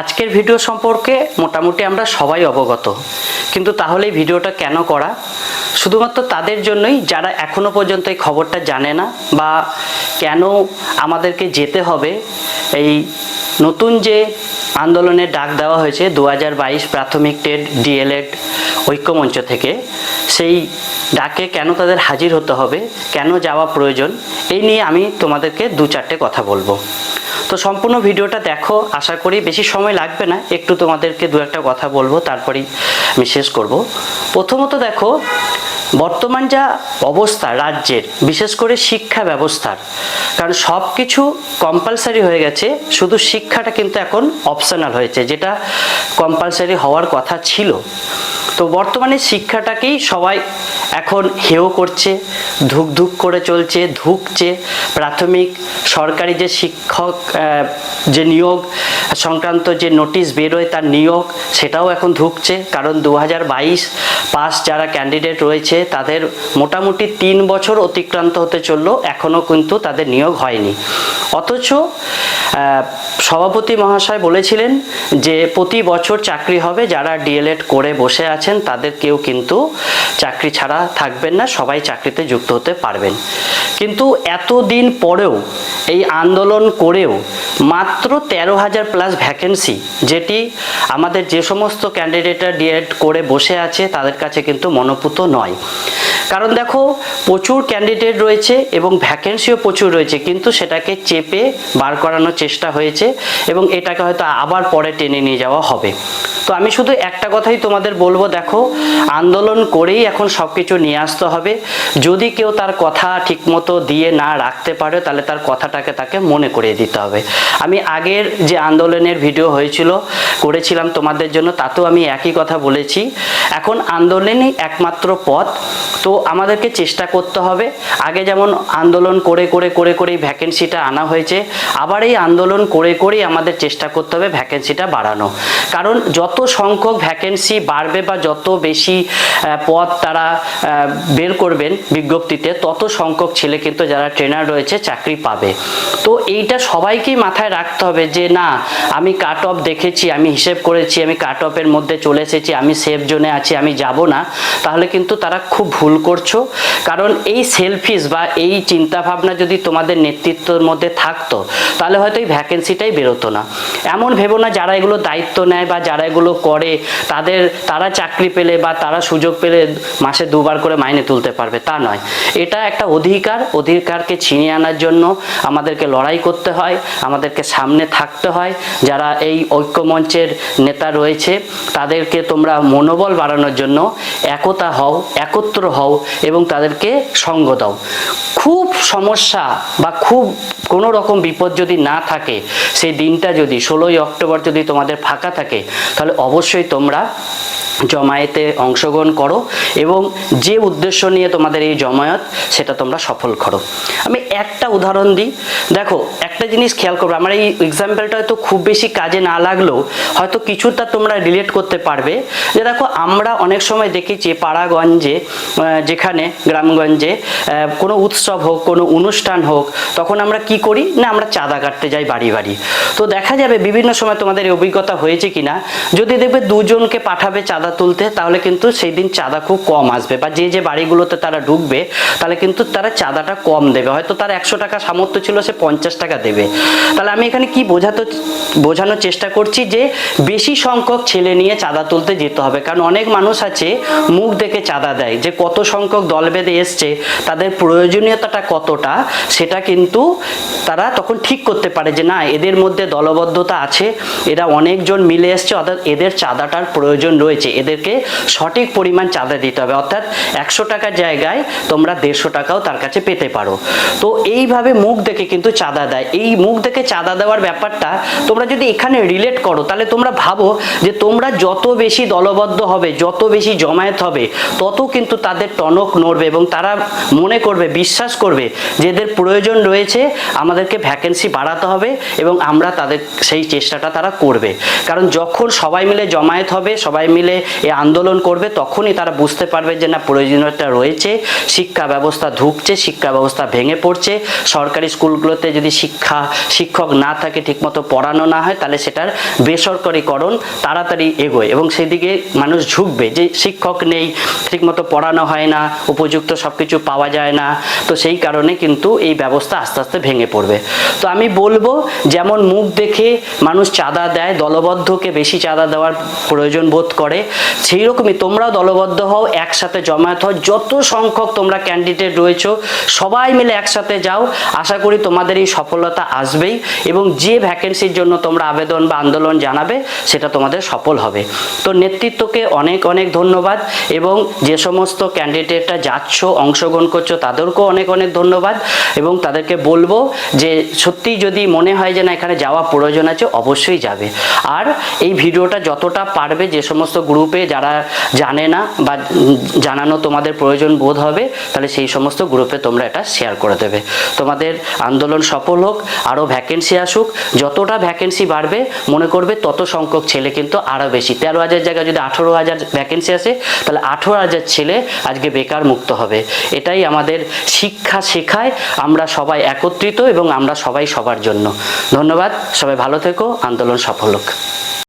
আজকের ভিডিও সম্পর্কে মোটামুটি আমরা সবাই অবগত। কিন্তু তাহলে ভিডিওটা কেন করা? শুধুমাত্র তাদের জন্যই যারা এখনও পর্যন্ত এই খবরটা জানে না বা কেন আমাদেরকে যেতে হবে, এই নতুন যে আন্দোলনের ডাক দেওয়া হয়েছে দু হাজার বাইশ প্রাথমিক টেট ডিএলএড ঐক্যমঞ্চ থেকে, সেই ডাকে কেন তাদের হাজির হতে হবে, কেন যাওয়া প্রয়োজন, এই নিয়ে আমি তোমাদেরকে দু চারটে কথা বলব। তো সম্পূর্ণ ভিডিওটা দেখো, আশা করি বেশি সময় লাগবে না, একটু তোমাদেরকে দু একটা কথা বলব, তারপরেই আমি শেষ করব। প্রথমত দেখো, বর্তমান যা অবস্থা রাজ্যের, বিশেষ করে শিক্ষা ব্যবস্থার, কারণ সব কিছু কম্পালসারি হয়ে গেছে, শুধু শিক্ষাটা কিন্তু এখন অপশনাল হয়েছে, যেটা কম্পালসারি হওয়ার কথা ছিল। তো বর্তমানে শিক্ষাটাকেই সবাই এখন হেয় করছে, ধুক ধুক করে চলছে, ধুকছে। প্রাথমিক সরকারি যে শিক্ষক যে নিয়োগ, সংক্রান্ত যে নোটিশ বেরোয় তার নিয়োগ, সেটাও এখন ধুকছে। কারণ দু বাইশ পাস যারা ক্যান্ডিডেট রয়েছে, তাদের মোটামুটি তিন বছর অতিক্রান্ত হতে চলল, এখনও কিন্তু তাদের নিয়োগ হয়নি। অথচ সভাপতি মহাশয় বলেছিলেন যে প্রতি বছর চাকরি হবে যারা ডিএলএড করে বসে আছেন, তাদের কেউ কিন্তু চাকরি ছাড়া থাকবেন না, সবাই চাকরিতে যুক্ত হতে পারবেন। কিন্তু এতদিন পরেও এই আন্দোলন করেও মাত্র তেরো হাজার প্লাস ভ্যাকেন্সি যেটি আমাদের যে সমস্ত ক্যান্ডিডেটরা ডিএড করে বসে আছে, তাদের কাছে কিন্তু মনোপুত নয়। কারণ দেখো, প্রচুর ক্যান্ডিডেট রয়েছে এবং ভ্যাকেন্সিও প্রচুর রয়েছে, কিন্তু সেটাকে চেপে বার করানোর চেষ্টা হয়েছে এবং এটাকে হয়তো আবার পরে টেনে নিয়ে যাওয়া হবে। তো আমি শুধু একটা কথাই তোমাদের বলব, দেখো, আন্দোলন করেই এখন সব কিছু নিয়ে আসতে হবে। যদি কেউ তার কথা ঠিকমতো দিয়ে না রাখতে পারে, তাহলে তার কথাটাকে তাকে মনে করিয়ে দিতে হবে। আমি আগের যে আন্দোলনের ভিডিও হয়েছিল, করেছিলাম তোমাদের জন্য, তাতেও আমি একই কথা বলেছি। এখন আন্দোলনই একমাত্র পথ, তো আমাদেরকে চেষ্টা করতে হবে। আগে যেমন আন্দোলন করে করে করে করে ভ্যাকেন্সিটা আনা হয়েছে, আবার এই আন্দোলন করে, করেই আমাদের চেষ্টা করতে হবে ভ্যাকেন্সিটা বাড়ানো। কারণ যত সংখ্যক ভ্যাকেন্সি বাড়বে বা যত বেশি পদ তারা বের করবেন বিজ্ঞপ্তিতে, তত সংখ্যক ছেলে কিন্তু যারা ট্রেনার রয়েছে চাকরি পাবে। তো এইটা সবাইকেই মাথায় রাখতে হবে যে না, আমি কাট অফ দেখেছি, আমি হিসেব করেছি, আমি কাট অফের মধ্যে চলে এসেছি, আমি সেফ জোনে আছি, আমি যাব না, তাহলে কিন্তু তারা খুব ভুল করছ। কারণ এই সেলফিস বা এই চিন্তা ভাবনা যদি তোমাদের নেতৃত্বের মধ্যে থাকতো, তাহলে হয়তো এই ভ্যাকেন্সিটাই বেরোতো না। এমন ভেবো না যারা এগুলো দায়িত্ব নেয় বা যারা এগুলো করে, তাদের, তারা চাকরি পেলে বা তারা সুযোগ পেলে মাসে দুবার করে মাইনে তুলতে পারবে, তা নয়। এটা একটা অধিকার, অধিকারকে ছিনিয়ে আনার জন্য আমাদেরকে লড়াই করতে হয়, আমাদেরকে সামনে থাকতে হয়। যারা এই ঐক্যমঞ্চের নেতা রয়েছে, তাদেরকে তোমরা মনোবল বাড়ানোর জন্য একতা হও, একত্র হও এবং তাদেরকে সঙ্গ দাও। খুব সমস্যা বা খুব কোনো রকম বিপদ যদি না থাকে, সেই দিনটা যদি ষোলোই অক্টোবর যদি তোমাদের ফাঁকা থাকে, তাহলে অবশ্যই তোমরা জমায়েতে অংশগ্রহণ করো এবং যে উদ্দেশ্য নিয়ে তোমাদের এই জমায়েত, সেটা তোমরা সফল করো। আমি একটা উদাহরণ দিই। দেখো, একটা জিনিস খেয়াল করবে, আমার এই এক্সাম্পলটা হয়তো খুব বেশি কাজে না লাগলেও হয়তো কিছুটা তোমরা রিলেট করতে পারবে। যে দেখো, আমরা অনেক সময় দেখেছি পাড়াগঞ্জে যেখানে গ্রামগঞ্জে কোনো উৎসব হোক, কোনো অনুষ্ঠান হোক, তখন আমরা কি করি? না, আমরা চাঁদা কাটতে যাই বাড়ি বাড়ি। তো দেখা যাবে বিভিন্ন সময় তোমাদের এই অভিজ্ঞতা হয়েছে কিনা। যদি দেখবে দুজনকে পাঠাবে চাঁদা তুলতে, তাহলে কিন্তু সেই দিন চাঁদা খুব কম আসবে। বা যে যে বাড়িগুলোতে তারা ঢুকবে, তাহলে কিন্তু তারা চাঁদাটা কম দেবে। হয়তো তার একশো টাকা সামর্থ্য ছিল, সে পঞ্চাশ টাকা দেবে। তাহলে আমি এখানে কি বোঝাতে, বোঝানোর চেষ্টা করছি যে বেশি সংখ্যক ছেলে নিয়ে চাঁদা তুলতে যেতে হবে। কারণ অনেক মানুষ আছে, মুখ দেখে চাঁদা দেয়। যে কত সংখ্যক দল বেঁধে এসছে, তাদের প্রয়োজনীয়তাটা কতটা, সেটা কিন্তু তারা তখন ঠিক করতে পারে যে, না, এদের মধ্যে দলবদ্ধতা আছে, এরা অনেকজন মিলে এসছে, অর্থাৎ এদের চাঁদাটার প্রয়োজন রয়েছে। এদেরকে সঠিক পরিমাণ চাঁদা দিতে হবে। অর্থাৎ একশো টাকার জায়গায় তোমরা দেড়শো টাকাও তার কাছে পেতে পারো। তো এইভাবে মুখ দেখে কিন্তু চাঁদা দেয়। এই মুখ দেখে চাঁদা দেওয়ার ব্যাপারটা তোমরা যদি এখানে রিলেট করো, তাহলে তোমরা ভাবো যে তোমরা যত বেশি দলবদ্ধ হবে, যত বেশি জমায়েত হবে, তত কিন্তু তাদের টনক নড়বে এবং তারা মনে করবে, বিশ্বাস করবে যে এদের প্রয়োজন রয়েছে, আমাদেরকে ভ্যাকেন্সি বাড়াতে হবে এবং আমরা তাদের সেই চেষ্টাটা তারা করবে। কারণ যখন সবাই মিলে জমায়েত হবে, সবাই মিলে এই আন্দোলন করবে, তখনই তারা বুঝতে পারবে যে না, প্রয়োজনীয়তা রয়েছে, শিক্ষা ব্যবস্থা ধুকছে, শিক্ষা ব্যবস্থা ভেঙে পড়ছে। সরকারি স্কুলগুলোতে যদি শিক্ষা শিক্ষক না থাকে, ঠিকমতো পড়ানো না হয়, তাহলে সেটার বেসরকারিকরণ তাড়াতাড়ি এগোয় এবং সেদিকে মানুষ ঝুঁকবে যে শিক্ষক নেই, ঠিকমতো পড়ানো হয় না, উপযুক্ত সব কিছু পাওয়া যায় না। তো সেই কারণে কিন্তু এই ব্যবস্থা আস্তে আস্তে ভেঙে পড়বে। তো আমি বলব, যেমন মুখ দেখে মানুষ চাঁদা দেয়, দলবদ্ধকে বেশি চাঁদা দেওয়ার প্রয়োজন বোধ করে সেই রকমই তোমরাও দলবদ্ধ হও, একসাথে জমায়েত হও। যত সংখ্যক তোমরা ক্যান্ডিডেট রয়েছো, সবাই মিলে একসাথে যাও। আশা করি তোমাদের এই সফলতা আসবেই এবং যে ভ্যাকেন্সির জন্য তোমরা আবেদন বা আন্দোলন জানাবে, সেটা তোমাদের সফল হবে। তো নেতৃত্বকে অনেক অনেক ধন্যবাদ এবং যে সমস্ত ক্যান্ডিডেটরা যাচ্ছ, অংশগ্রহণ করছ, তাদেরকেও অনেক অনেক ধন্যবাদ এবং তাদেরকে বলব যে সত্যি যদি মনে হয় যে না, এখানে যাওয়া প্রয়োজন আছে, অবশ্যই যাবে। আর এই ভিডিওটা যতটা পারবে, যে সমস্ত গ্রুপে যারা জানে না বা জানানো তোমাদের প্রয়োজন বোধ হবে, তাহলে সেই সমস্ত গ্রুপে তোমরা এটা শেয়ার করে দেবে। তোমাদের আন্দোলন সফল হোক আরও ভ্যাকেন্সি আসুক, যতটা ভ্যাকেন্সি বাড়বে, মনে করবে তত সংখ্যক ছেলে কিন্তু আরও বেশি। তেরো হাজার জায়গায় যদি আঠেরো হাজার ভ্যাকেন্সি আসে, তাহলে আঠেরো হাজার ছেলে আজকে বেকার মুক্ত হবে। এটাই আমাদের শিক্ষা শেখায় আমরা সবাই একত্রিত এবং আমরা সবাই সবার জন্য। ধন্যবাদ, সবাই ভালো থেকো, আন্দোলন সফল হোক।